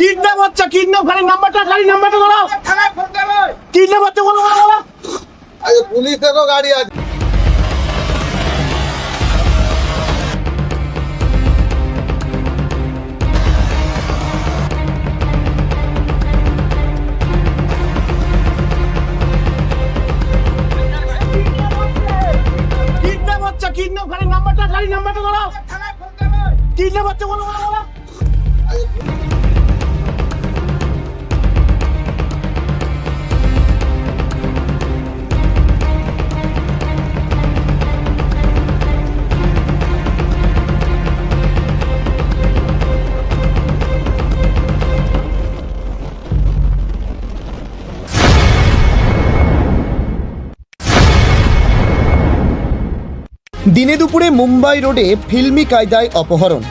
Kidnap হচ্ছে kidnap গাড়ির নাম্বারটা গাড়ির নাম্বারটা বলো কিডন্যাপ হচ্ছে বলো পুলিশেরও গাড়ি আছে। কিডন্যাপ হচ্ছে কিডন্যাপ গাড়ির নাম্বারটা গাড়ির নাম্বারটা বলো কিডন্যাপ হচ্ছে বলো বলো বলো দিনে দুপুরে মুম্বাই রোডে ফিল্মি কায়দায় অপহরণ।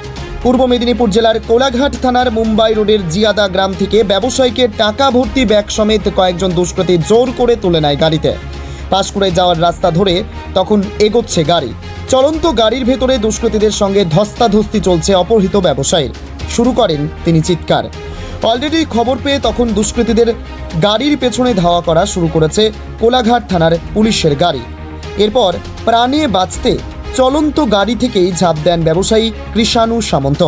পূর্ব মেদিনীপুর জেলার কোলাঘাট থানার মুম্বাই রোডের জিয়াদা গ্রাম থেকে ব্যবসায়ীকে টাকা ভর্তি ব্যাগ সমেত কয়েকজন দুষ্কৃতী জোর করে তুলে নেয় গাড়িতে। পাঁশকুড়ায় যাওয়ার রাস্তা ধরে তখন এগোচ্ছে গাড়ি। চলন্ত গাড়ির ভেতরে দুষ্কৃতীদের সঙ্গে ধস্তাধস্তি চলছে অপহৃত ব্যবসায়ীর। শুরু করেন তিনি চিৎকার। অলরেডি খবর পেয়ে তখন দুষ্কৃতীদের গাড়ির পেছনে ধাওয়া করা শুরু করেছে কোলাঘাট থানার পুলিশের গাড়ি। এরপর প্রাণে বাঁচতে চলন্ত গাড়ি থেকেই ঝাঁপ দেন ব্যবসায়ী কৃষাণু সামন্ত।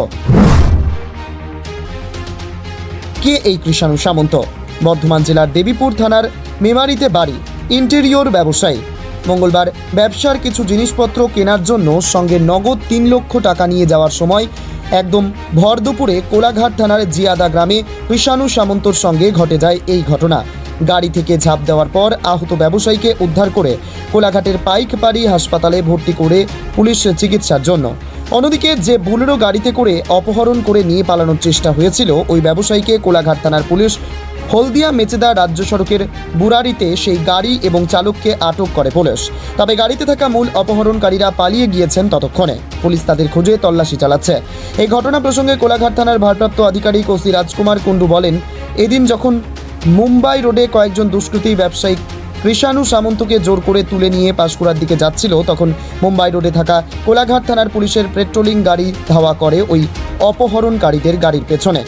কে এই কৃষাণু সামন্ত? বর্ধমান জেলার দেবীপুর থানার মেমারিতে বাড়ি, ইন্টেরিয়র ব্যবসায়ী। মঙ্গলবার ব্যবসার কিছু জিনিসপত্র কেনার জন্য সঙ্গে নগদ তিন লক্ষ টাকা নিয়ে যাওয়ার সময় একদম ভর দুপুরে কোলাঘাট থানার জিয়াদা গ্রামে কৃষাণু সামন্তর সঙ্গে ঘটে যায় এই ঘটনা। গাড়ি থেকে ঝাঁপ দেওয়ার পর আহত ব্যবসায়ীকে উদ্ধার করে কোলাঘাটের পাইকপাড়ি হাসপাতালে ভর্তি করে পুলিশ চিকিৎসার জন্য। অন্যদিকে যে বুলেরো গাড়িতে করে অপহরণ করে নিয়ে পালানোর চেষ্টা হয়েছিল, ওই ব্যবসায়ীকে কোলাঘাট থানার পুলিশ হলদিয়া মেচেদা রাজ্য সড়কের বুরারিতে সেই গাড়ি এবং চালককে আটক করে পুলিশ। তবে গাড়িতে থাকা মূল অপহরণকারীরা পালিয়ে গিয়েছেন ততক্ষণে। পুলিশ তাদের খোঁজে তল্লাশি চালাচ্ছে। এই ঘটনা প্রসঙ্গে কোলাঘাট থানার ভারপ্রাপ্ত আধিকারিক ওসি রাজকুমার কুণ্ডু বলেন, এদিন যখন মুম্বাই রোডে কয়েকজন দুষ্কৃতী ব্যবসায়ী কৃষাণু সামন্তকে জোর করে তুলে নিয়ে পাঁশকুড়ার দিকে যাচ্ছিল। তখন মুম্বাই রোডে থাকা কোলাঘাট থানার পুলিশের পেট্রোলিং গাড়ি ধাওয়া করে ওই অপহরণকারীদের গাড়ির পেছনে।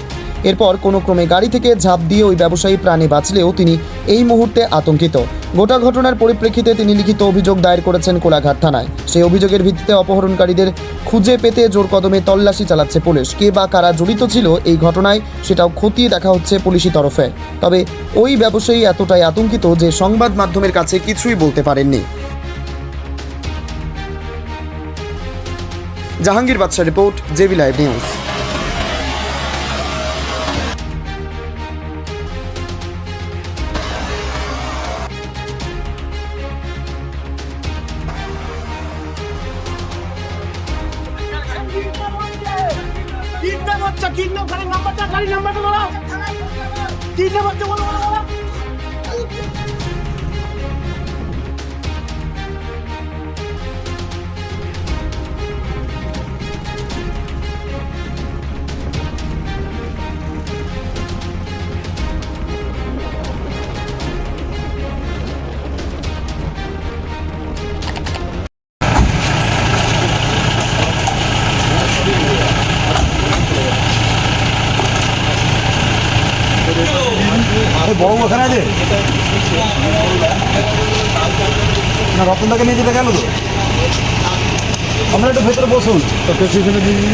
এরপর কোনো ক্রমে গাড়ি থেকে ঝাঁপ দিয়ে ওই ব্যবসায়ী প্রাণে বাঁচলেও তিনি এই মুহূর্তে আতঙ্কিত। গোটা ঘটনার পরিপ্রেক্ষিতে তিনি লিখিত অভিযোগ দায়ের করেছেন কোলাঘাট থানায়। সেই অভিযোগের ভিত্তিতে অপহরণকারীদের খুঁজে পেতে জোর কদমে তল্লাশি চালাচ্ছে পুলিশ। কে বা কারা জড়িত ছিল এই ঘটনায় সেটাও খতিয়ে দেখা হচ্ছে পুলিশি তরফে। তবে ওই ব্যবসায়ী এতটাই আতঙ্কিত যে সংবাদ মাধ্যমের কাছে কিছুই বলতে পারেননি। Jahangir Badshah report JB live news. হচ্ছে কিডন্যাপ গাড়ির নাম্বারটা গাড়ির নাম্বারটা বলো কিডন্যাপ হচ্ছে বলো। বড় ওখানে আছে না রতনদাকে নিয়ে যেতে গেল তো? আমরা একটু ভেতরে বসুন। তো দিয়ে দিন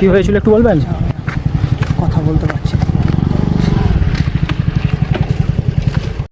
কি হয়েছিল একটু বলবেন?